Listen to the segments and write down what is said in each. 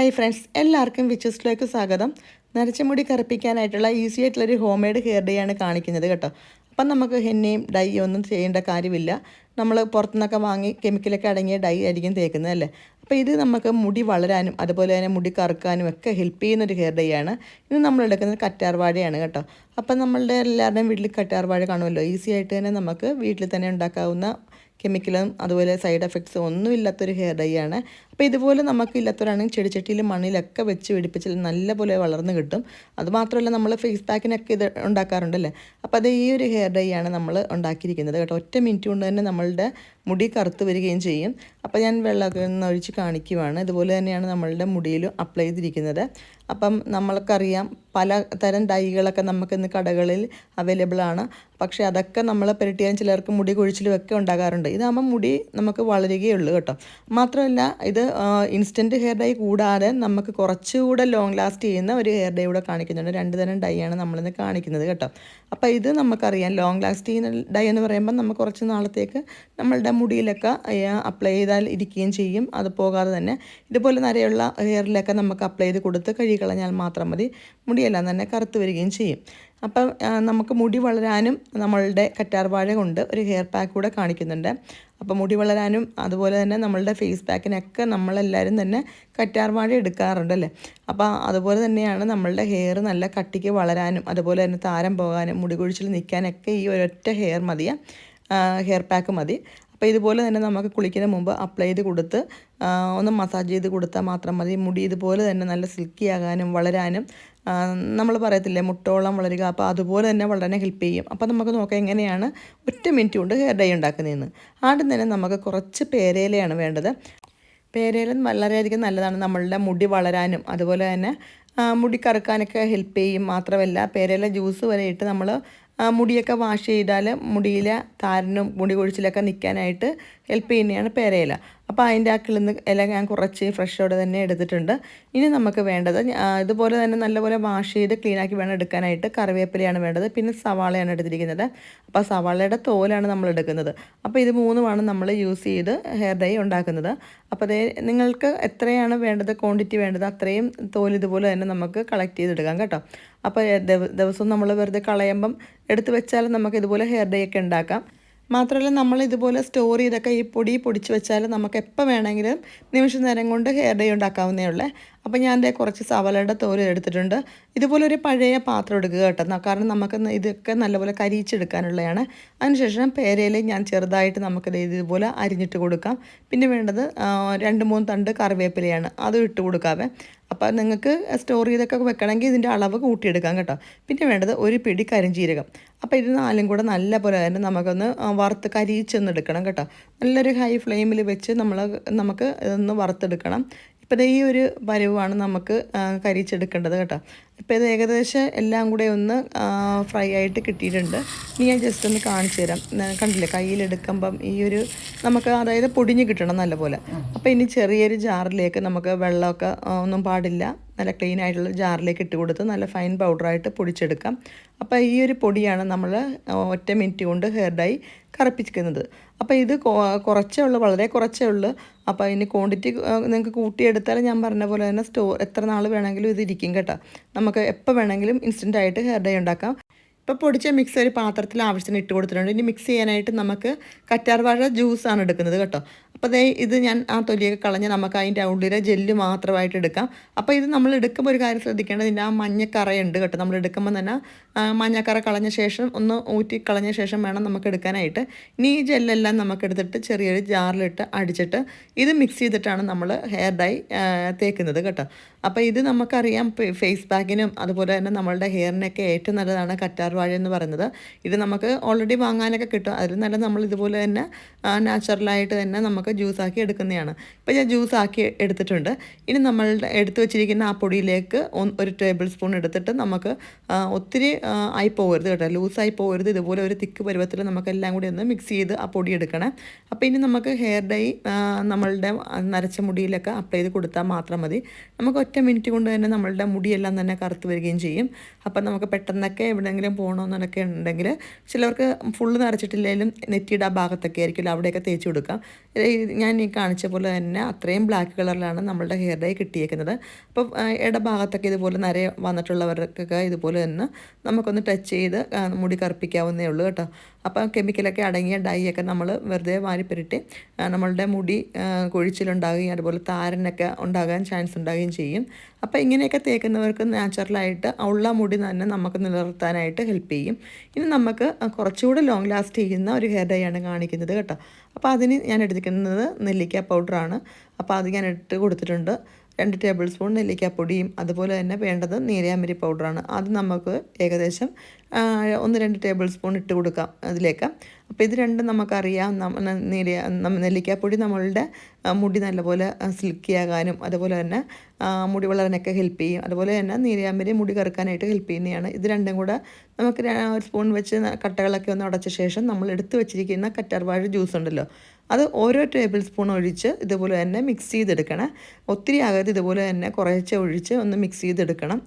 Hi friends എല്ലാവർക്കും വിച്ചസ്റ്റിലേക്ക് സ്വാഗതം. നരച്ച മുടി കറുപ്പിക്കാനായിട്ടുള്ള ഈസി ആയിട്ടുള്ളൊരു ഹോം മെയ്ഡ് ഹെയർ ഡേ ആണ് കാണിക്കുന്നത് കേട്ടോ. അപ്പം നമുക്ക് ഹെന്നയും ഡൈ ഒന്നും ചെയ്യേണ്ട കാര്യമില്ല. നമ്മൾ പുറത്തുനിന്നൊക്കെ വാങ്ങി കെമിക്കലൊക്കെ അടങ്ങിയ ഡൈ ആയിരിക്കും തേക്കുന്നത് അല്ലേ? അപ്പോൾ ഇത് നമുക്ക് മുടി വളരാനും അതുപോലെ തന്നെ മുടി കറുക്കാനും ഒക്കെ ഹെൽപ്പ് ചെയ്യുന്ന ഒരു ഹെയർ ഡേ ആണ്. ഇത് നമ്മൾ എടുക്കുന്നത് കറ്റാർ കേട്ടോ. അപ്പം നമ്മളുടെ എല്ലാവരുടെയും വീട്ടിൽ കറ്റാർവാഴ കാണുമല്ലോ? ഈസി ആയിട്ട് തന്നെ നമുക്ക് വീട്ടിൽ തന്നെ ഉണ്ടാക്കാവുന്ന കെമിക്കലും അതുപോലെ സൈഡ് എഫക്ട്സും ഒന്നും ഇല്ലാത്തൊരു ഹെയർ ഡൈ ആണ്. അപ്പോൾ ഇതുപോലെ നമുക്ക് ഇല്ലാത്തവരാണെങ്കിൽ ചെടിച്ചട്ടിയിലും മണ്ണിലൊക്കെ വെച്ച് പിടിപ്പിച്ചാൽ നല്ലപോലെ വളർന്ന് കിട്ടും. അതുമാത്രമല്ല നമ്മൾ ഫേസ് പാക്കിനൊക്കെ ഇത് ഉണ്ടാക്കാറുണ്ടല്ലേ? അപ്പോൾ അത് ഈ ഒരു ഹെയർ ഡൈ ആണ് നമ്മൾ ഉണ്ടാക്കിയിരിക്കുന്നത് കേട്ടോ. ഒറ്റ മിനിറ്റ് കൊണ്ട് തന്നെ നമ്മളുടെ മുടി കറുത്ത് വരികയും ചെയ്യും. അപ്പോൾ ഞാൻ വെള്ളമൊക്കെ ഒഴിച്ച് കാണിക്കുവാണ്. ഇതുപോലെ തന്നെയാണ് നമ്മളുടെ മുടിയിലും അപ്ലൈ ചെയ്തിരിക്കുന്നത്. അപ്പം നമ്മൾക്കറിയാം പല തരം ഡൈകളൊക്കെ നമുക്ക് ഇന്ന് കടകളിൽ അവൈലബിൾ ആണ്. പക്ഷേ അതൊക്കെ നമ്മൾ പെരട്ടിയാൻ ചിലർക്ക് മുടി കൊഴിച്ചിലും ഒക്കെ ഉണ്ടാകാറുണ്ട്. ഇതാകുമ്പോൾ മുടി നമുക്ക് വളരുകയുള്ളൂ കേട്ടോ. മാത്രമല്ല ഇത് ഇൻസ്റ്റന്റ് ഹെയർ ഡൈ കൂടാതെ നമുക്ക് കുറച്ചുകൂടെ ലോങ് ലാസ്റ്റ് ചെയ്യുന്ന ഒരു ഹെയർ ഡൈ കൂടെ കാണിക്കുന്നുണ്ട്. രണ്ട് തരം ഡൈ ആണ് നമ്മളിന്ന് കാണിക്കുന്നത് കേട്ടോ. അപ്പോൾ ഇത് നമുക്കറിയാം. ലോങ് ലാസ്റ്റ് ചെയ്യുന്ന ഡൈ എന്ന് പറയുമ്പോൾ നമുക്ക് കുറച്ച് നാളത്തേക്ക് നമ്മളുടെ മുടിയിലൊക്കെ അപ്ലൈ ചെയ്താൽ ഇരിക്കുകയും ചെയ്യും. അത് പോകാതെ തന്നെ ഇതുപോലെ നിറയുള്ള ഹെയറിലൊക്കെ നമുക്ക് അപ്ലൈ ചെയ്ത് കൊടുത്ത് കഴുകിക്കളഞ്ഞാൽ മാത്രം മതി. മുടിയെല്ലാം തന്നെ കറുത്ത് വരികയും ചെയ്യും. അപ്പം നമുക്ക് മുടി വളരാനും നമ്മളുടെ കറ്റാർവാഴ കൊണ്ട് ഒരു ഹെയർ പാക്ക് കൂടെ കാണിക്കുന്നുണ്ട്. അപ്പോൾ മുടി വളരാനും അതുപോലെ തന്നെ നമ്മളുടെ ഫേസ് പാക്കിനൊക്കെ നമ്മളെല്ലാവരും തന്നെ കറ്റാർവാഴ എടുക്കാറുണ്ടല്ലേ? അപ്പോൾ അതുപോലെ തന്നെയാണ് നമ്മളുടെ ഹെയർ നല്ല കട്ടിക്ക് വളരാനും അതുപോലെ തന്നെ താരം പോകാനും മുടി കുഴിച്ചിൽ നിൽക്കാനൊക്കെ ഈ ഒരൊറ്റ ഹെയർ മതിയാ ഹെയർ പാക്ക് മതി. അപ്പോൾ ഇതുപോലെ തന്നെ നമുക്ക് കുളിക്കുന്ന മുമ്പ് അപ്ലൈ ചെയ്ത് കൊടുത്ത് ഒന്ന് മസാജ് ചെയ്ത് കൊടുത്താൽ മാത്രം മതി. മുടി ഇതുപോലെ തന്നെ നല്ല സിൽക്കി ആകാനും വളരാനും നമ്മൾ പറയത്തില്ലേ മുട്ടോളം വളരുക അപ്പോൾ അതുപോലെ തന്നെ വളരെ ഹെൽപ്പ് ചെയ്യും. അപ്പോൾ നമുക്ക് നോക്കാം എങ്ങനെയാണ് ഒറ്റ മിനിറ്റ് കൊണ്ട് ഹെയർ ഡൈ ഉണ്ടാക്കുന്നതെന്ന്. ആദ്യം തന്നെ നമുക്ക് കുറച്ച് പേരയിലയാണ് വേണ്ടത്. പേരയില വളരെയധികം നല്ലതാണ്. നമ്മളുടെ മുടി വളരാനും അതുപോലെ തന്നെ മുടി കറുക്കാനൊക്കെ ഹെൽപ്പ് ചെയ്യും. മാത്രമല്ല പേരയില ജ്യൂസ് വരെ ഇട്ട് നമ്മൾ മുടിയൊക്കെ വാഷ് ചെയ്താൽ മുടിയിലെ താരനും മുടി കൊഴിച്ചിലൊക്കെ നിൽക്കാനായിട്ട് ഹെൽപ്പ് ചെയ്യുന്നതാണ് പേരയില. അപ്പോൾ അതിന്റെ ആ കിളിന്ന് ഇല ഞാൻ കുറച്ച് ഫ്രഷോടെ തന്നെ എടുത്തിട്ടുണ്ട്. ഇനി നമുക്ക് വേണ്ടത് ഇതുപോലെ തന്നെ നല്ലപോലെ വാഷ് ചെയ്ത് ക്ലീനാക്കി വേണം എടുക്കാനായിട്ട്. കറിവേപ്പിലയാണ് വേണ്ടത്. പിന്നെ സവാളയാണ് എടുത്തിരിക്കുന്നത്. അപ്പോൾ സവാളയുടെ തോലാണ് നമ്മൾ എടുക്കുന്നത്. അപ്പോൾ ഇത് മൂന്നുമാണ് നമ്മൾ യൂസ് ചെയ്ത് ഹെയർ ഡൈ ഉണ്ടാക്കുന്നത്. അപ്പോൾ അതേ നിങ്ങൾക്ക് എത്രയാണ് വേണ്ടത് ക്വാണ്ടിറ്റി വേണ്ടത് അത്രയും തോൽ ഇതുപോലെ തന്നെ നമുക്ക് കളക്ട് ചെയ്തെടുക്കാം കേട്ടോ. അപ്പോൾ ദിവസം നമ്മൾ വെറുതെ കളയുമ്പം എടുത്ത് വെച്ചാൽ നമുക്ക് ഇതുപോലെ ഹെയർ ഡൈ ഒക്കെ ഉണ്ടാക്കാം. മാത്രമല്ല നമ്മൾ ഇതുപോലെ സ്റ്റോർ ചെയ്തൊക്കെ ഈ പൊടി പൊടിച്ച് വെച്ചാൽ നമുക്ക് എപ്പോൾ വേണമെങ്കിലും നിമിഷ നേരം കൊണ്ട് ഹെയർ ഡേ ഉണ്ടാക്കാവുന്നേ ഉള്ളേ. അപ്പോൾ ഞാൻ എന്റെ കുറച്ച് സവലയുടെ തോൽ എടുത്തിട്ടുണ്ട്. ഇതുപോലെ ഒരു പഴയ പാത്രം എടുക്കുക കേട്ടോ. കാരണം നമുക്ക് ഇതൊക്കെ നല്ലപോലെ കരിയിച്ചെടുക്കാനുള്ളതാണ് അതിനുശേഷം പേരയിൽ ഞാൻ ചെറുതായിട്ട് നമുക്ക് ഇതുപോലെ അരിഞ്ഞിട്ട് കൊടുക്കാം. പിന്നെ വേണ്ടത് രണ്ട് മൂന്ന് തണ്ട് കറിവേപ്പിലയാണ്. അതും ഇട്ട് കൊടുക്കാവേ. അപ്പോൾ നിങ്ങൾക്ക് സ്റ്റോർ ചെയ്തൊക്കെ വെക്കണമെങ്കിൽ ഇതിന്റെ അളവ് കൂട്ടിയെടുക്കാം കേട്ടോ. പിന്നെ വേണ്ടത് ഒരു പിടി കരിഞ്ചീരകം. അപ്പോൾ ഇത് നാലും കൂടെ നല്ല പോലെ തന്നെ നമുക്കൊന്ന് വറുത്ത് കരിയിച്ചൊന്ന് എടുക്കണം കേട്ടോ. നല്ലൊരു ഹൈ ഫ്ലെയിമിൽ വെച്ച് നമ്മൾ നമുക്ക് ഇതൊന്ന് വറുത്തെടുക്കണം. ഇപ്പോൾ ഈ ഒരു പരുവാണ് നമുക്ക് കരിച്ചെടുക്കേണ്ടത് കേട്ടോ. അപ്പോൾ ഇത് ഏകദേശം എല്ലാം കൂടെ ഒന്ന് ഫ്രൈ ആയിട്ട് കിട്ടിയിട്ടുണ്ട്. ഇനി ഞാൻ ജസ്റ്റ് ഒന്ന് കാണിച്ചു തരാം. കണ്ടില്ലേ? കയ്യിലെടുക്കുമ്പം ഈ ഒരു നമുക്ക് അതായത് പൊടിഞ്ഞ് കിട്ടണം നല്ലപോലെ. അപ്പോൾ ഇനി ചെറിയൊരു ജാറിലേക്ക് നമുക്ക് വെള്ളമൊക്കെ ഒന്നും പാടില്ല. നല്ല ക്ലീൻ ആയിട്ടുള്ള ജാറിലേക്ക് ഇട്ട് കൊടുത്ത് നല്ല ഫൈൻ പൗഡറായിട്ട് പൊടിച്ചെടുക്കാം. അപ്പോൾ ഈ ഒരു പൊടിയാണ് നമ്മൾ ഒറ്റ മിനിറ്റ് കൊണ്ട് ഹെയർ ഡൈ കറപ്പിക്കുന്നത്. അപ്പോൾ ഇത് കുറച്ചേ ഉള്ളൂ വളരെ കുറച്ചേ ഉള്ളൂ. അപ്പോൾ അതിന് ക്വാണ്ടിറ്റി നിങ്ങൾക്ക് കൂട്ടിയെടുത്താൽ ഞാൻ പറഞ്ഞ പോലെ തന്നെ സ്റ്റോർ എത്ര നാൾ വേണമെങ്കിലും ഇത് ഇരിക്കും കേട്ടോ. നമുക്ക് എപ്പോൾ വേണമെങ്കിലും ഇൻസ്റ്റന്റ് ആയിട്ട് ഹെയർ ഡൈ ഉണ്ടാക്കാം. ഇപ്പോൾ പൊടിച്ച മിക്സ് ഒരു പാത്രത്തിൽ ആവശ്യത്തിന് ഇട്ട് കൊടുത്തിട്ടുണ്ട്. ഇനി മിക്സ് ചെയ്യാനായിട്ട് നമുക്ക് കറ്റാർവാഴ ജ്യൂസാണ് എടുക്കുന്നത് കേട്ടോ. അപ്പോൾ അതേ ഇത് ഞാൻ ആ തൊലിയൊക്കെ കളഞ്ഞ് നമുക്ക് അതിന്റെ ഉള്ളിലെ ജെല്ല് മാത്രമായിട്ട് എടുക്കാം. അപ്പോൾ ഇത് നമ്മൾ എടുക്കുമ്പോൾ ഒരു കാര്യം ശ്രദ്ധിക്കേണ്ടത് ഇതിന്റെ ആ മഞ്ഞക്കറയുണ്ട് കേട്ടോ. നമ്മൾ എടുക്കുമ്പോൾ തന്നെ മഞ്ഞക്കറ കളഞ്ഞ ശേഷം ഒന്ന് ഊറ്റി കളഞ്ഞ ശേഷം വേണം നമുക്ക് എടുക്കാനായിട്ട്. ഇനി ഈ ജെല്ലെല്ലാം നമുക്ക് എടുത്തിട്ട് ചെറിയൊരു ജാറിലിട്ട് അടിച്ചിട്ട് ഇത് മിക്സ് ചെയ്തിട്ടാണ് നമ്മൾ ഹെയർ ഡൈ തേക്കുന്നത് കേട്ടോ. അപ്പോൾ ഇത് നമുക്കറിയാം ഫേസ് പാക്കിനും അതുപോലെ തന്നെ നമ്മളുടെ ഹെയറിനൊക്കെ ഏറ്റവും നല്ലതാണ് കറ്റാർ വാഴ എന്ന് പറയുന്നത്. ഇത് നമുക്ക് ഓൾറെഡി വാങ്ങാനൊക്കെ കിട്ടും. അതിൽ നല്ല നമ്മൾ ഇതുപോലെ തന്നെ നാച്ചുറലായിട്ട് തന്നെ നമുക്ക് ജ്യൂസാക്കി എടുക്കുന്നതാണ്. ഇപ്പോൾ ഞാൻ ജ്യൂസാക്കി എടുത്തിട്ടുണ്ട്. ഇനി നമ്മൾ എടുത്തു വെച്ചിരിക്കുന്ന ആ പൊടിയിലേക്ക് ഒരു ടേബിൾ സ്പൂൺ എടുത്തിട്ട് നമുക്ക് ഒത്തിരി ആയി പോകരുത് കേട്ടോ. ലൂസായി പോകരുത്. ഇതുപോലെ ഒരു തിക്ക് പരുവത്തിൽ നമുക്കെല്ലാം കൂടി ഒന്ന് മിക്സ് ചെയ്ത് ആ പൊടി എടുക്കണം. അപ്പോൾ ഇനി നമുക്ക് ഹെയർ ഡൈ നമ്മളുടെ നരച്ച മുടിയിലൊക്കെ അപ്ലൈ ചെയ്ത് കൊടുത്താൽ മാത്രം മതി. നമുക്ക് ഒറ്റ മിനിറ്റ് കൊണ്ട് തന്നെ നമ്മളുടെ മുടിയെല്ലാം തന്നെ കറുത്ത് വരികയും ചെയ്യും. അപ്പം നമുക്ക് പെട്ടെന്നൊക്കെ എവിടെയെങ്കിലും പോകണമെന്നൊക്കെ ഉണ്ടെങ്കിൽ ചിലവർക്ക് ഫുള്ള് നിറച്ചിട്ടില്ലെങ്കിലും നെറ്റിയുടെ ആ ഭാഗത്തൊക്കെ ആയിരിക്കുമല്ലോ അവിടെയൊക്കെ തേച്ച് കൊടുക്കാം. ഞാൻ ഈ കാണിച്ച പോലെ തന്നെ അത്രയും ബ്ലാക്ക് കളറിലാണ് നമ്മളുടെ ഹെയർ ഡൈ കിട്ടിയേക്കുന്നത്. അപ്പോൾ ഇടഭാഗത്തൊക്കെ ഇതുപോലെ നിറയെ വന്നിട്ടുള്ളവർക്കൊക്കെ ഇതുപോലെ തന്നെ നമുക്കൊന്ന് ടച്ച് ചെയ്ത് മുടി കറുപ്പിക്കാവുന്നേ ഉള്ളൂ കേട്ടോ. അപ്പോൾ കെമിക്കലൊക്കെ അടങ്ങിയ ഡൈ ഒക്കെ നമ്മൾ വെറുതെ വാരിപ്പുരട്ടി നമ്മളുടെ മുടി കൊഴിച്ചിലുണ്ടാകുകയും അതുപോലെ താരനൊക്കെ ഉണ്ടാകാൻ ചാൻസ് ഉണ്ടാകുകയും ചെയ്യും. അപ്പോൾ ഇങ്ങനെയൊക്കെ തേക്കുന്നവർക്ക് നാച്ചുറലായിട്ട് ഉള്ള മുടി തന്നെ നമുക്ക് നിലനിർത്താനായിട്ട് ഹെൽപ്പ് ചെയ്യും. ഇനി നമുക്ക് കുറച്ചുകൂടെ ലോങ് ലാസ്റ്റ് ചെയ്യുന്ന ഒരു ഹെയർ ഡൈ ആണ് കാണിക്കുന്നത് കേട്ടോ. അപ്പോൾ അതിന് ഞാൻ എടുത്തിരിക്കുന്നത് നെല്ലിക്ക പൗഡറാണ്. അപ്പോൾ അത് ഞാൻ ഇട്ട് കൊടുത്തിട്ടുണ്ട്. രണ്ട് ടേബിൾ സ്പൂൺ നെല്ലിക്കാപ്പൊടിയും അതുപോലെ തന്നെ വേണ്ടത് നീരയാമരി പൗഡറാണ്. അത് നമുക്ക് ഏകദേശം ഒന്ന് രണ്ട് ടേബിൾ സ്പൂൺ ഇട്ട് കൊടുക്കാം അതിലേക്ക്. അപ്പോൾ ഇത് രണ്ടും നമുക്കറിയാം. നീരിയ നെല്ലിക്കാപ്പൊടി നമ്മളുടെ മുടി നല്ലപോലെ സിൽക്കി ആകാനും അതുപോലെ തന്നെ മുടി വളരാനൊക്കെ ഹെൽപ്പ് ചെയ്യും. അതുപോലെ തന്നെ നീരയാമരി മുടി കറുക്കാനായിട്ട് ഹെൽപ്പ് ചെയ്യുന്നതാണ്. ഇത് രണ്ടും കൂടെ നമുക്ക് ഒരു സ്പൂൺ വെച്ച് കട്ടകളൊക്കെ ഒന്ന് അടച്ച ശേഷം നമ്മൾ എടുത്ത് വെച്ചിരിക്കുന്ന കറ്റാർവാഴ ജ്യൂസ് ഉണ്ടല്ലോ അത് ഓരോ ടേബിൾ സ്പൂൺ ഒഴിച്ച് ഇതുപോലെ തന്നെ മിക്സ് ചെയ്തെടുക്കണം. ഒത്തിരി ആകാതെ ഇതുപോലെ തന്നെ കുറേശ്ശെ ഒഴിച്ച് ഒന്ന് മിക്സ് ചെയ്തെടുക്കണം.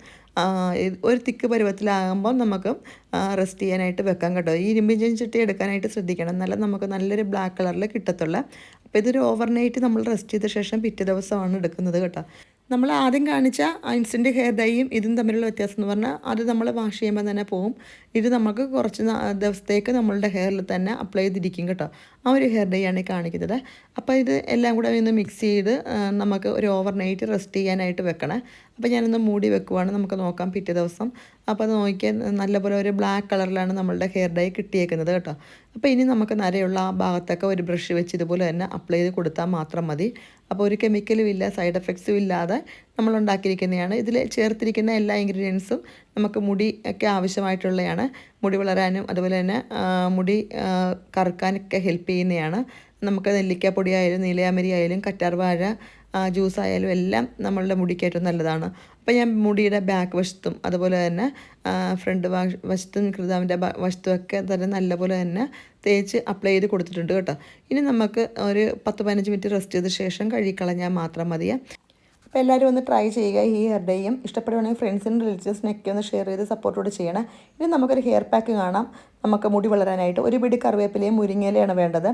ഒരു തിക്ക് പരുവത്തിലാകുമ്പോൾ നമുക്ക് റെസ്റ്റ് ചെയ്യാനായിട്ട് വെക്കാം കേട്ടോ. ഈ ഇരുമ്പിഞ്ചൻ ചട്ടി എടുക്കാനായിട്ട് ശ്രദ്ധിക്കണം. എന്നാലും നമുക്ക് നല്ലൊരു ബ്ലാക്ക് കളറിൽ കിട്ടത്തുള്ളൂ. അപ്പോൾ ഇതൊരു ഓവർനൈറ്റ് നമ്മൾ റെസ്റ്റ് ചെയ്ത ശേഷം പിറ്റേ ദിവസമാണ് എടുക്കുന്നത് കേട്ടോ. നമ്മൾ ആദ്യം കാണിച്ച ഇൻസ്റ്റന്റ് ഹെയർ ഡൈയും ഇതും തമ്മിലുള്ള വ്യത്യാസം എന്ന് പറഞ്ഞാൽ അത് നമ്മൾ വാഷ് ചെയ്യുമ്പോൾ തന്നെ പോവും ഇത് നമുക്ക് കുറച്ച് ദിവസത്തേക്ക് നമ്മളുടെ ഹെയറിൽ തന്നെ അപ്ലൈ ചെയ്തിരിക്കും കേട്ടോ. ആ ഒരു ഹെയർ ഡൈ ആണ് കാണിക്കുന്നത്. അപ്പോൾ ഇത് എല്ലാം കൂടെ ഒന്ന് മിക്സ് ചെയ്ത് നമുക്ക് ഒരു ഓവർനൈറ്റ് റെസ്റ്റ് ചെയ്യാനായിട്ട് വെക്കണേ. അപ്പോൾ ഞാനൊന്ന് മൂടി വെക്കുവാണ്. നമുക്ക് നോക്കാം പിറ്റേ ദിവസം. അപ്പോൾ അത് നോക്കിയാൽ നല്ലപോലെ ഒരു ബ്ലാക്ക് കളറിലാണ് നമ്മളുടെ ഹെയർ ഡൈ കിട്ടിയേക്കുന്നത് കേട്ടോ. അപ്പോൾ ഇനി നമുക്ക് നരയുള്ള ആ ഭാഗത്തൊക്കെ ഒരു ബ്രഷ് വെച്ച് ഇതുപോലെ തന്നെ അപ്ലൈ ചെയ്ത് കൊടുത്താൽ മാത്രം മതി. അപ്പോൾ ഒരു കെമിക്കലും ഇല്ല സൈഡ് എഫക്ട്സും ഇല്ലാതെ നമ്മൾ ഉണ്ടാക്കിയിരിക്കുന്നതാണ്. ഇതിൽ ചേർത്തിരിക്കുന്ന എല്ലാ ഇൻഗ്രീഡിയൻസും നമുക്ക് മുടി ഒക്കെ ആവശ്യമായിട്ടുള്ളതാണ് മുടി വളരാനും അതുപോലെ തന്നെ മുടി കറുക്കാനൊക്കെ ഹെൽപ്പ് ചെയ്യുന്നതാണ് നമുക്ക് നെല്ലിക്കാപ്പൊടി ആയാലും നീലയാമരി ആയാലും കറ്റാർവാഴ ജ്യൂസ് ആയാലും എല്ലാം നമ്മളുടെ മുടിക്ക് ഏറ്റവും നല്ലതാണ്. അപ്പോൾ ഞാൻ മുടിയുടെ ബാക്ക് വശത്തും അതുപോലെ തന്നെ ഫ്രണ്ട് വശത്തും കൃതാവിന്റെ വശത്തും ഒക്കെ തന്നെ നല്ലപോലെ തന്നെ തേച്ച് അപ്ലൈ ചെയ്ത് കൊടുത്തിട്ടുണ്ട് കേട്ടോ. ഇനി നമുക്ക് ഒരു പത്ത് പതിനഞ്ച് മിനിറ്റ് റെസ്റ്റ് ചെയ്ത ശേഷം കഴുകിക്കളഞ്ഞാൽ മാത്രം മതിയേ. അപ്പോൾ എല്ലാവരും ഒന്ന് ട്രൈ ചെയ്യുക. ഈ ഹെയർ ഡേയും ഇഷ്ടപ്പെടുവാണെങ്കിൽ ഫ്രണ്ട്സിനും റിലേറ്റീവ്സിനൊക്കെ ഒന്ന് ഷെയർ ചെയ്ത് സപ്പോർട്ടോട് ചെയ്യണം. ഇനി നമുക്കൊരു ഹെയർ പാക്ക് കാണാം. നമുക്ക് മുടി വളരാനായിട്ട് ഒരു പിടി കറിവേപ്പിലയും മുരിങ്ങയിലയാണ് വേണ്ടത്.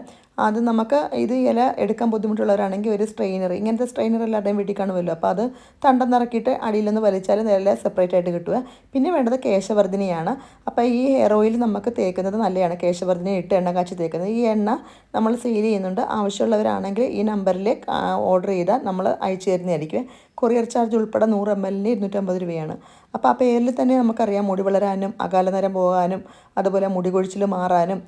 അത് നമുക്ക് ഇത് ഇല എടുക്കാൻ ബുദ്ധിമുട്ടുള്ളവരാണെങ്കിൽ ഒരു സ്ട്രെയിനർ ഇങ്ങനത്തെ സ്ട്രെയിനർ എല്ലാവരുടെയും വീട്ടിൽ കാണുമല്ലോ. അപ്പോൾ അത് തണ്ടം നിറക്കിയിട്ട് അടിയിലൊന്ന് വലിച്ചാൽ നേരെ സെപ്പറേറ്റ് ആയിട്ട് കിട്ടുക. പിന്നെ വേണ്ടത് കേശവർദ്ധിനിയാണ്. അപ്പോൾ ഈ ഹെയർ ഓയിൽ നമുക്ക് തേക്കുന്നത് നല്ലതാണ്. കേശവർദ്ധിനി ഇട്ട് എണ്ണ കാച്ചി തേക്കുന്നത്. ഈ എണ്ണ നമ്മൾ സെയിൽ ചെയ്യുന്നുണ്ട്. ആവശ്യമുള്ളവരാണെങ്കിൽ ഈ നമ്പറിൽ ഓർഡർ ചെയ്താൽ നമ്മൾ അയച്ചു തരുന്നതായിരിക്കും. കൊറിയർ ചാർജ് ഉൾപ്പെടെ നൂറ് എം എല്ലിന് ഇരുന്നൂറ്റമ്പത് രൂപയാണ്. അപ്പോൾ ആ പേരിൽ തന്നെ നമുക്കറിയാം മുടി വളരാനും അകാലനരം പോകാനും അതുപോലെ മുടി കൊഴിച്ചിൽ മാറാനും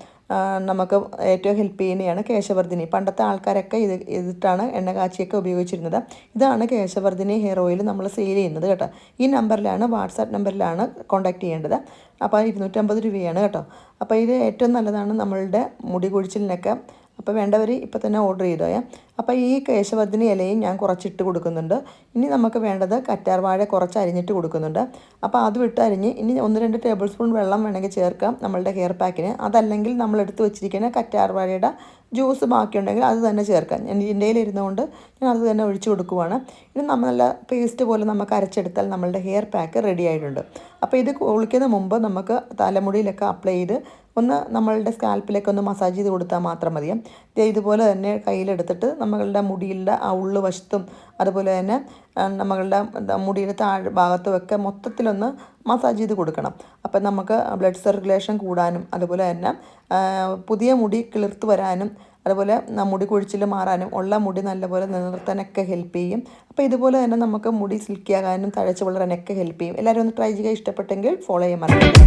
നമുക്ക് ഏറ്റവും ഹെൽപ്പ് ചെയ്യുന്നതാണ് കേശവർദ്ധിനി. പണ്ടത്തെ ആൾക്കാരൊക്കെ ഇത് ഇതിട്ടാണ് എണ്ണ കാച്ചിയൊക്കെ ഉപയോഗിച്ചിരുന്നത്. ഇതാണ് കേശവർദ്ധിനി ഹെയർ ഓയിൽ നമ്മൾ സെയിൽ ചെയ്യുന്നത് കേട്ടോ. ഈ നമ്പറിലാണ് വാട്സാപ്പ് നമ്പറിലാണ് കോൺടാക്ട് ചെയ്യേണ്ടത്. അപ്പോൾ ഇരുന്നൂറ്റമ്പത് രൂപയാണ് കേട്ടോ. അപ്പോൾ ഇത് ഏറ്റവും നല്ലതാണ് നമ്മളുടെ മുടി കൊഴിച്ചിലിനൊക്കെ അപ്പോൾ വേണ്ടവർ ഇപ്പോൾ തന്നെ ഓർഡർ ചെയ്തോ അപ്പോൾ ഈ കേശവർദ്ധിനി ഇലയും ഞാൻ കുറച്ചിട്ട് കൊടുക്കുന്നുണ്ട്. ഇനി നമുക്ക് വേണ്ടത് കറ്റാർവാഴ കുറച്ച് അരിഞ്ഞിട്ട് കൊടുക്കുന്നുണ്ട്. അപ്പോൾ അത് വിട്ട് അരിഞ്ഞ് ഇനി ഒന്ന് രണ്ട് ടേബിൾ സ്പൂൺ വെള്ളം വേണമെങ്കിൽ ചേർക്കാം നമ്മളുടെ ഹെയർ പാക്കിന്. അതല്ലെങ്കിൽ നമ്മൾ എടുത്ത് വെച്ചിരിക്കുന്ന കറ്റാർവാഴയുടെ ജ്യൂസ് ബാക്കിയുണ്ടെങ്കിൽ അത് തന്നെ ചേർക്കാം. ഞാൻ ഇതിന്റെ ഇരുന്നുകൊണ്ട് ഞാൻ അത് തന്നെ ഒഴിച്ചു കൊടുക്കുവാണ്. ഇനി നമ്മൾ നല്ല പേസ്റ്റ് പോലെ നമുക്ക് അരച്ചെടുത്താൽ നമ്മളുടെ ഹെയർ പാക്ക് റെഡി ആയിട്ടുണ്ട്. അപ്പോൾ ഇത് കുളിക്കുന്ന മുമ്പ് നമുക്ക് തലമുടിയിലൊക്കെ അപ്ലൈ ചെയ്ത് ഒന്ന് നമ്മളുടെ സ്കാൽപ്പിലേക്ക് ഒന്ന് മസാജ് ചെയ്ത് കൊടുത്താൽ മാത്രം മതി. ഇതുപോലെ തന്നെ കയ്യിലെടുത്തിട്ട് നമ്മളുടെ മുടിയുടെ ആ ഉള്ളു വശത്തും അതുപോലെ തന്നെ നമ്മളുടെ മുടിയുടെ താഴെ ഭാഗത്തും ഒക്കെ മൊത്തത്തിലൊന്ന് മസാജ് ചെയ്ത് കൊടുക്കണം. അപ്പം നമുക്ക് ബ്ലഡ് സർക്കുലേഷൻ കൂടാനും അതുപോലെ തന്നെ പുതിയ മുടി കിളിർത്ത് വരാനും അതുപോലെ മുടി കൊഴിച്ചിൽ മാറാനും ഉള്ള മുടി നല്ലപോലെ നിലനിർത്താനൊക്കെ ഹെൽപ്പ് ചെയ്യും. അപ്പോൾ ഇതുപോലെ തന്നെ നമുക്ക് മുടി സിൽക്കി ആകാനും തഴച്ച് വളരാനൊക്കെ ഹെൽപ്പ് ചെയ്യും. എല്ലാവരും ഒന്ന് ട്രൈ ചെയ്യുക. ഇഷ്ടപ്പെട്ടെങ്കിൽ ഫോളോ ചെയ്യാൻ മറക്കരുത്.